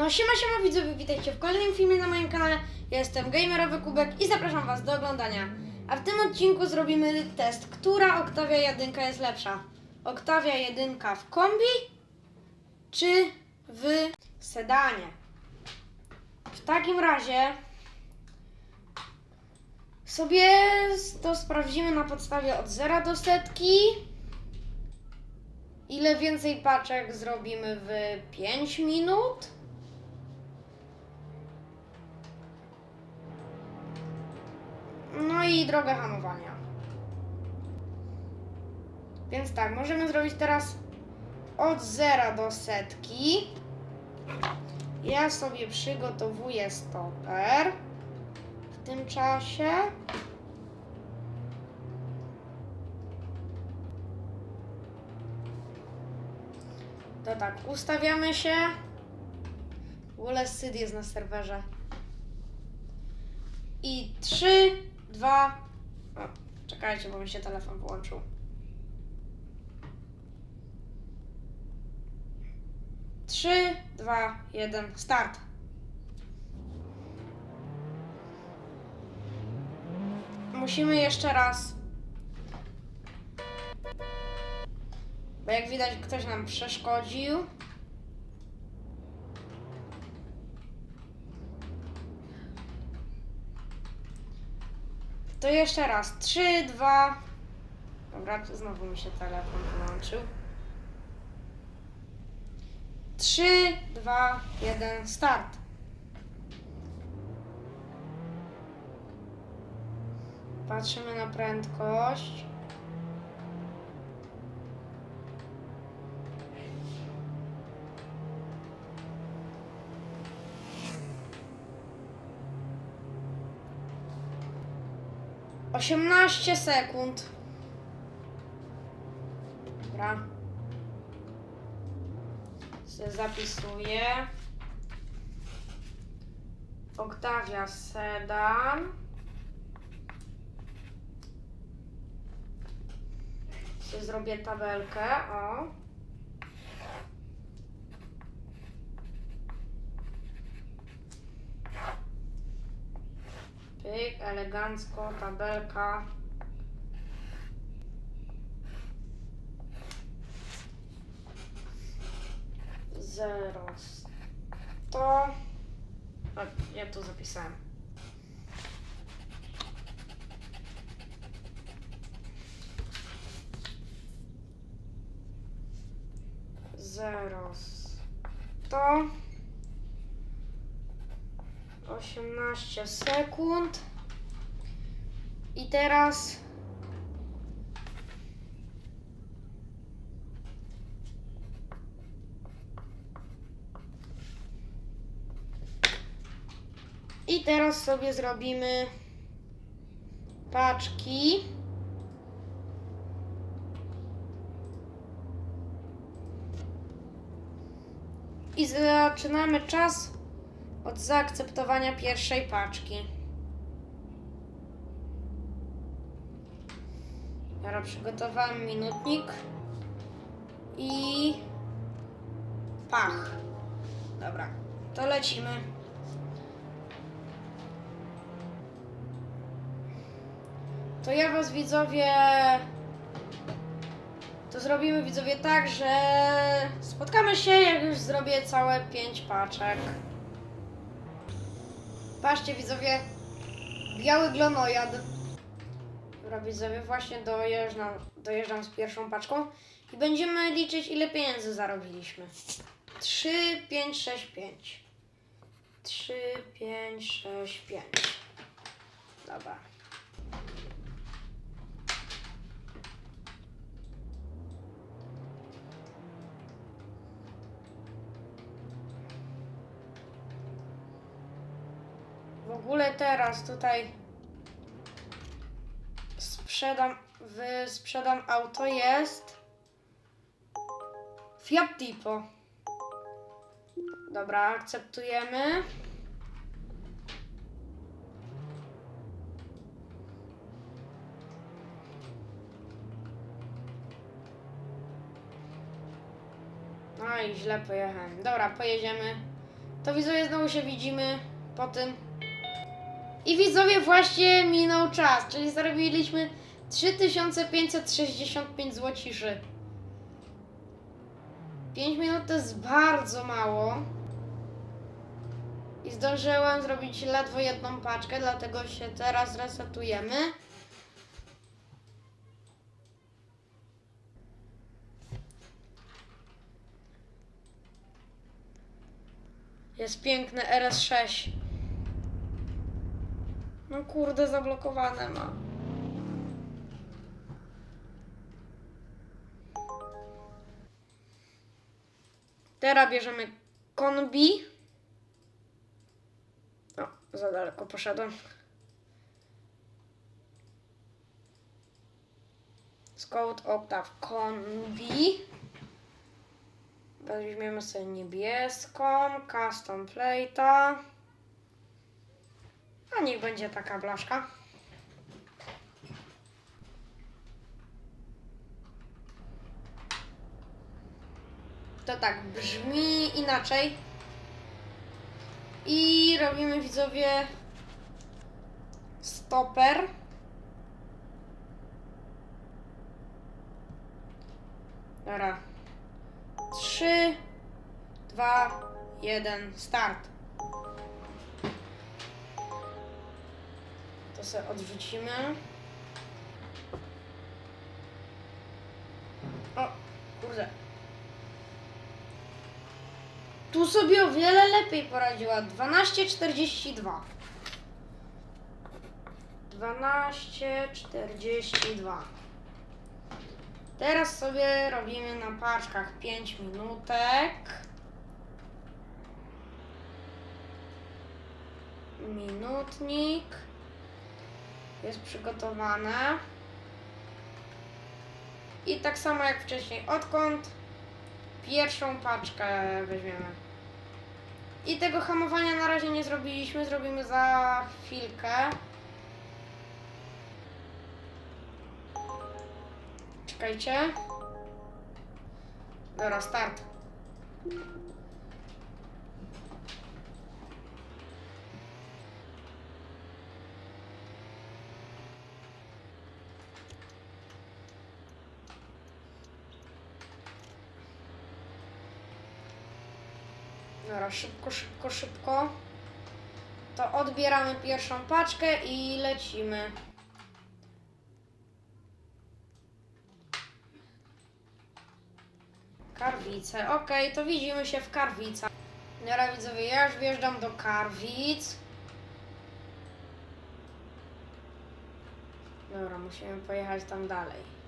No siema siema widzowie, witajcie w kolejnym filmie na moim kanale. Ja jestem Gamerowy Kubek i zapraszam was do oglądania. A w tym odcinku zrobimy test, która Octavia 1 jest lepsza. Octavia 1 w kombi czy w sedanie. W takim razie sobie to sprawdzimy na podstawie od 0 do setki. Ile więcej paczek zrobimy w 5 minut? I drogę hamowania. Więc tak, możemy zrobić teraz od 0 do setki. Ja sobie przygotowuję stoper w tym czasie. To tak, ustawiamy się. W Syd jest na serwerze. I 3, 2. O, czekajcie, bo mi się telefon włączył. Trzy, dwa, jeden, start. Musimy jeszcze raz. Bo jak widać, ktoś nam przeszkodził. To jeszcze raz. Trzy, dwa. Dobra, znowu mi się telefon wyłączył. Trzy, dwa, jeden, start. Patrzymy na prędkość. Osiemnaście sekund. Dobra. Se zapisuję. Octavia Sedan. Se zrobię tabelkę, o. elegancko, tabelka. Zero, sto. Ja tu zapisałem. Zero, sto. 18 sekund. I teraz I teraz sobie zrobimy paczki. I zaczynamy czas od zaakceptowania pierwszej paczki. Dobra, przygotowałem minutnik i pach. Dobra, to lecimy. To ja was widzowie. To zrobimy widzowie tak, że spotkamy się, jak już zrobię całe pięć paczek. Patrzcie widzowie, biały glonojad. Dobra widzowie, właśnie dojeżdżam, dojeżdżam z pierwszą paczką i będziemy liczyć ile pieniędzy zarobiliśmy. 3, 5, 6, 5. 3, 5, 6, 5. Dobra. W ogóle teraz tutaj sprzedam, w, sprzedam auto jest Fiat Tipo. Dobra, akceptujemy. No i źle pojechałem. Dobra, pojedziemy. To widzowie znowu się widzimy po tym. I widzowie właśnie minął czas, czyli zarobiliśmy 3565 złociszy. 5 minut to jest bardzo mało. I zdążyłem zrobić ledwo jedną paczkę, dlatego się teraz resetujemy. Jest piękny RS6. No kurde, zablokowane ma. Teraz bierzemy konbi. O, za daleko poszedłem. Scout Octave Konbi. Weźmiemy sobie niebieską, custom plate'a. A niech będzie taka blaszka. To tak brzmi inaczej. I robimy widzowie stoper. Dobra. Trzy, dwa, jeden, start. To sobie odwrócimy. O, kurde. Tu sobie o wiele lepiej poradziła. 12,42. 12,42. Teraz sobie robimy na paczkach 5 minutek. Minutnik. Jest przygotowane. I tak samo jak wcześniej, odkąd pierwszą paczkę weźmiemy. I tego hamowania na razie nie zrobiliśmy, zrobimy za chwilkę. Czekajcie. Dobra, start. Dobra, szybko, szybko, szybko. To odbieramy pierwszą paczkę i lecimy. Karwice. Okej, to widzimy się w Karwicach. Dobra widzowie, ja już wjeżdżam do Karwic. Dobra, musimy pojechać tam dalej.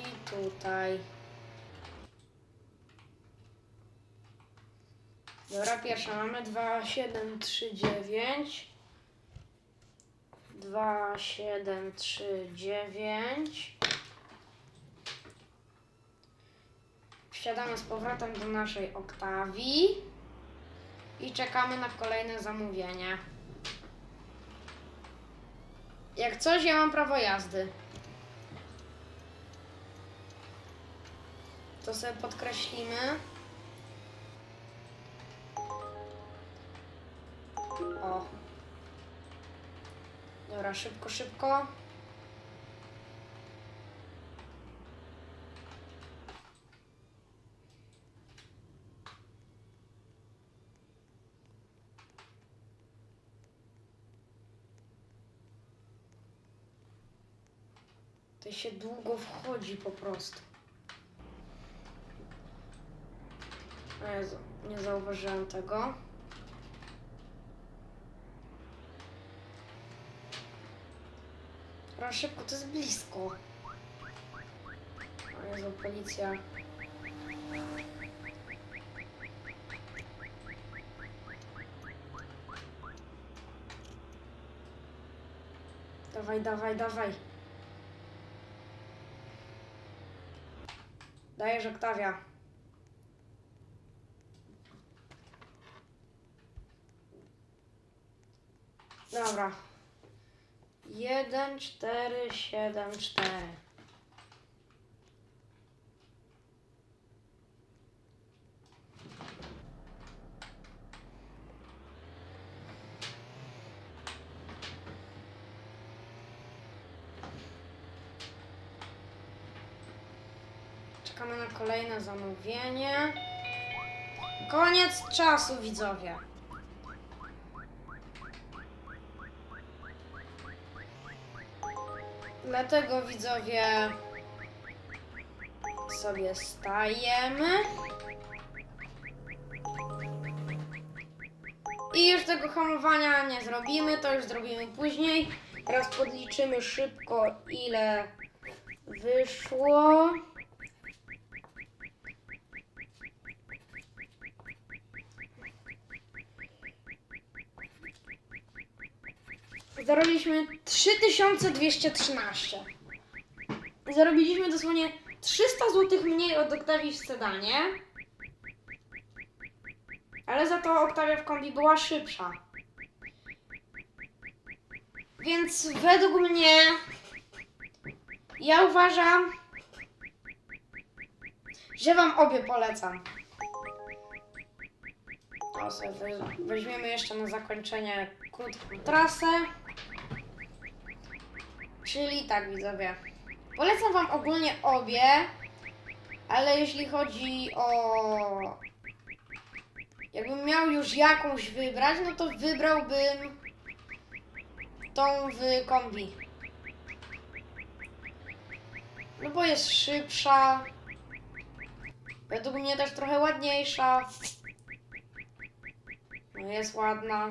I tutaj. Dobra, pierwsza mamy 2739. 2739. Wsiadamy z powrotem do naszej Oktawii i czekamy na kolejne zamówienie. Jak coś, ja mam prawo jazdy. To sobie podkreślimy. O. Dobra, szybko, szybko. To się długo wchodzi po prostu. Jezu, nie zauważyłem tego. Dobra, szybko, to jest blisko. O Jezu, policja. Dawaj, dawaj, dawaj. Dajesz, Oktawia. Dobra. 1, 4, 7, 4. Czekamy na kolejne zamówienie. Koniec czasu, widzowie. Dlatego widzowie sobie stajemy. I już tego hamowania nie zrobimy, to już zrobimy później. Teraz podliczymy szybko ile wyszło. Zarobiliśmy 3213. Zarobiliśmy dosłownie 300 zł mniej od Octavii w sedanie. Ale za to Octavia w kombi była szybsza. Więc według mnie ja uważam, że wam obie polecam. O, sobie we- weźmiemy jeszcze na zakończenie krótką trasę. Czyli tak, widzowie. Polecam Wam ogólnie obie, ale jeśli chodzi o. Jakbym miał już jakąś wybrać, no to wybrałbym tą w kombi. No bo jest szybsza. Według mnie też trochę ładniejsza. No jest ładna.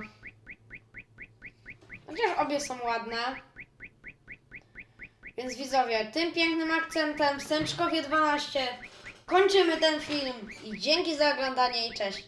Chociaż obie są ładne. Więc widzowie, tym pięknym akcentem w Sęczkowie 12 kończymy ten film. I dzięki za oglądanie i cześć.